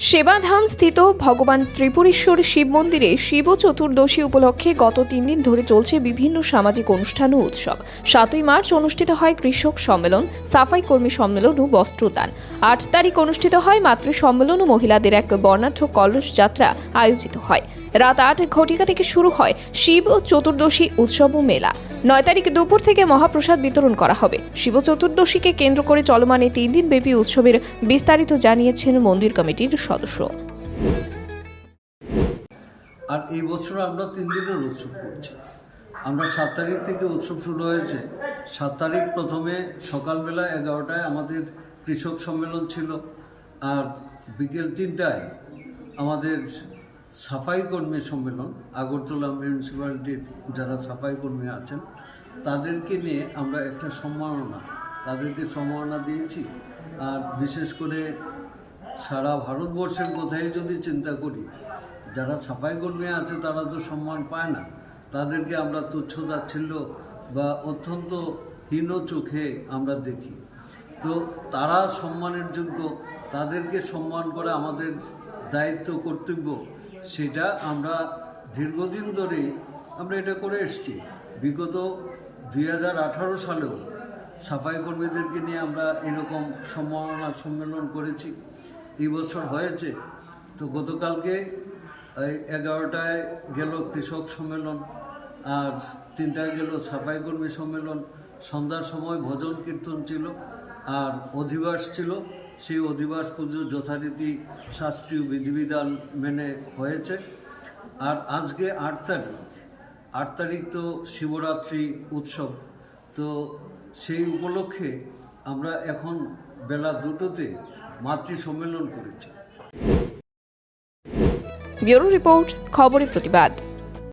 সেবাধাম স্থিত ভগবান ত্রিপুরেশ্বর শিব মন্দিরে শিব চতুর্দশী উপলক্ষে গত তিন দিন ধরে চলছে বিভিন্ন সামাজিক অনুষ্ঠান ও উৎসব। সাতই মার্চ অনুষ্ঠিত হয় কৃষক সম্মেলন, সাফাই কর্মী সম্মেলন ও বস্ত্রদান। আট তারিখ অনুষ্ঠিত হয় মাতৃ সম্মেলন ও মহিলাদের এক বর্ণাঢ্য কলস যাত্রা আয়োজিত হয়। রাত আট ঘটিকা থেকে শুরু হয় শিব চতুর্দশী উৎসব ও মেলা। নয় তারিখ দুপুর থেকে মহাপ্রসাদ বিতরণ করা হবে। শিব চতুর্দশীকে কেন্দ্র করে চলমান এই তিন দিন ব্যাপী উৎসবের বিস্তারিত জানিয়েছেন মন্দির কমিটির সদস্য। আর এই বছর আমরা তিন দিনের উৎসব করছি। আমরা সাত তারিখ থেকে উৎসব শুরু হয়েছে। সাত তারিখ প্রথমে সকালবেলা এগারোটায় আমাদের কৃষক সম্মেলন ছিল। আর বিকেল তিনটায় আমাদের সাফাই কর্মী সম্মেলন, আগরতলা মিউনিসিপ্যালিটির যারা সাফাই কর্মী আছেন, তাদেরকে নিয়ে আমরা একটা সম্মাননা, তাদেরকে সম্মাননা দিয়েছি। আর বিশেষ করে সারা ভারতবর্ষের কোথায় যদি চিন্তা করি, যারা সাফাই কর্মী আছে তারা তো সম্মান পায় না। তাদেরকে আমরা তুচ্ছ তাচ্ছিল্য বা অত্যন্ত হীন চোখে আমরা দেখি। তো তারা সম্মানের যোগ্য, তাদেরকে সম্মান করা আমাদের দায়িত্ব, কর্তব্য। সেটা আমরা দীর্ঘদিন ধরে আমরা এটা করে এসেছি। বিগত দুই হাজার আঠারো সালেও সাফাই কর্মীদেরকে নিয়ে আমরা এরকম সম্মাননা সম্মেলন করেছি। এই বছর হয়েছে। তো গতকালকে এগারোটায় গেল কৃষক সম্মেলন, আর তিনটায় গেল সাফাই কর্মী সম্মেলন। সন্ধ্যার সময় ভজন কীর্তন ছিল, আর অধিবাস ছিল। সেই অধিবাস পুজো যথারীতি শাস্ত্রীয় বিধিবিধান মেনে হয়েছে। আর আজকে আট তারিখ আট তারিখ তো শিবরাত্রি উৎসব। তো সেই উপলক্ষে আমরা এখন বেলা দুটোতে মাতৃ সম্মেলন করেছি। ব্যুরো রিপোর্ট, খবরের প্রতিবাদ।